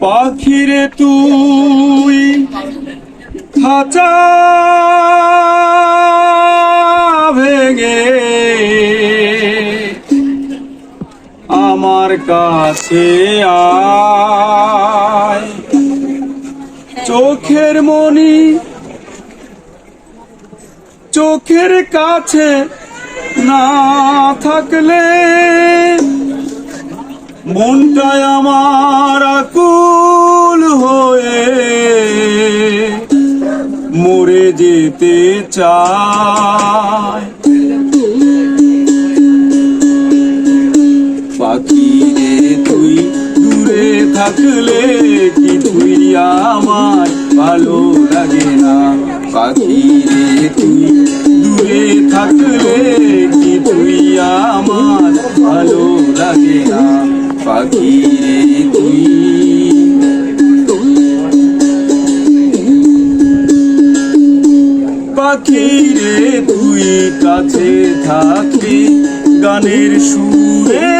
পাখিরে তুই খাঁচা ভেঙে আমার কাছে আয়। চোখের মনি চোখের কাছে না থাকলে মনটায় আমার মরে যেতে চায়। পাখি রে তুই দূরে থাকলে কি তুই আমার ভালো লাগে না? পাখি রে তুই দূরে থাকলে কি তুই আমার ভালো লাগে না? পাখি রে পাখি রে, তুই কাছে থাকবি গানের সুরে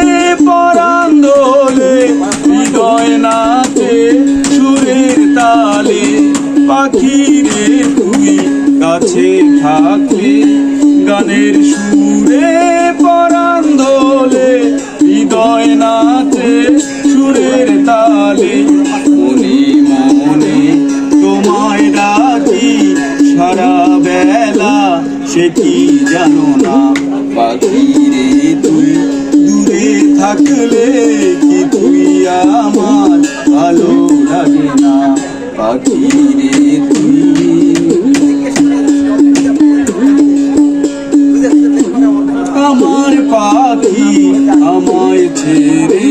পরাণ হৃদয় নাচে সুরের তালে। পাখি রে, তুই কাছে থাকবি গানের সুরে পরাণ হৃদয় নাচে সুরের তালে। সে জানো না? পাখি রে তুই দূরে থাকলে কি তুই আমার ভালো লাগে না? পাখি রে তুই আমার পাখি আমায় ছেড়ে